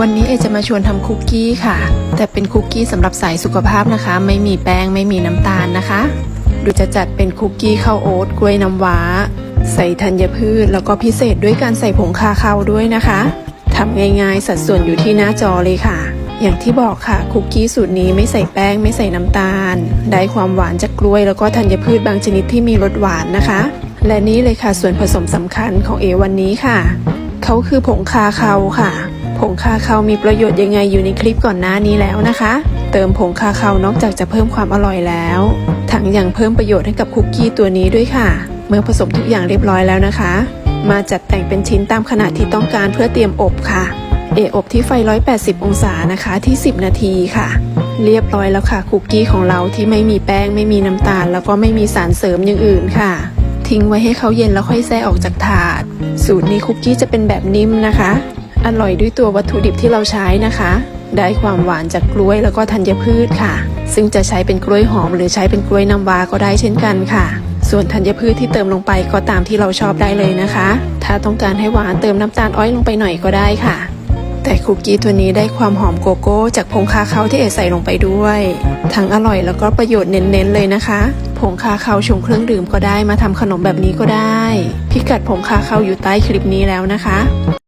วันนี้เอจะมาชวนทำคุกกี้ค่ะ แต่เป็นคุกกี้สำหรับสายสุขภาพนะคะ ไม่มีแป้งไม่มีน้ำตาลนะคะ ดูจะจัดเป็นคุกกี้ข้าวโอ๊ตกล้วยน้ำว้า ใส่ธัญพืช แล้วก็พิเศษด้วยการใส่ผงคาคาวด้วยนะคะทำง่ายๆ สัดส่วนอยู่ที่หน้าจอเลยค่ะ อย่างที่บอกค่ะคุกกี้สูตรนี้ไม่ใส่แป้งไม่ใส่น้ำตาล ได้ความหวานจากกล้วยแล้วก็ธัญพืชบางชนิดที่มีรสหวานนะคะ และนี่เลยค่ะส่วนผสมสำคัญของเอวันนี้ค่ะเขาคือผงคาคาวค่ะ ผงคาคาวมีประโยชน์ยังไงอยู่ในคลิปก่อนหน้านี้แล้วนะคะ เติมผงคาคาวนอกจากจะเพิ่มความอร่อยแล้วทั้งยังเพิ่มประโยชน์ให้กับคุกกี้ตัวนี้ด้วยค่ะ เมื่อผสมทุกอย่างเรียบร้อยแล้วนะคะ มาจัดแต่งเป็นชิ้นตามขนาดที่ต้องการเพื่อเตรียมอบค่ะ เออบที่ไฟ 180 องศานะคะที่ 10 นาทีค่ะ เรียบร้อยแล้วค่ะคุกกี้ของเราที่ไม่มีแป้งไม่มีน้ำตาล แล้วก็ไม่มีสารเสริมอย่างอื่นค่ะทิ้งไว้ให้เขาเย็นแล้วค่อยแซ่ออกจากถาด สูตรนี้คุกกี้จะเป็นแบบนิ่มนะคะ อร่อยด้วยตัววัตถุดิบที่เราใช้นะคะ ได้ความหวานจากกล้วยแล้วก็ธัญพืชค่ะ ซึ่งจะใช้เป็นกล้วยหอมหรือใช้เป็นกล้วยน้ำว้าก็ได้เช่นกันค่ะ ส่วนธัญพืชที่เติมลงไปก็ตามที่เราชอบได้เลยนะคะ ถ้าต้องการให้หวานเติมน้ำตาลอ้อยลงไปหน่อยก็ได้ค่ะ แต่คุกกี้ตัวนี้ได้ความหอมโกโก้จากผงคาเคาที่เอใส่ลงไปด้วย ทั้งอร่อยแล้วก็ประโยชน์เน้นๆเลยนะคะผงคาเคาชงเครื่องดื่มก็ได้มาทำขนมแบบนี้ก็ได้ พิกัดผงคาเคาอยู่ใต้คลิปนี้แล้วนะคะ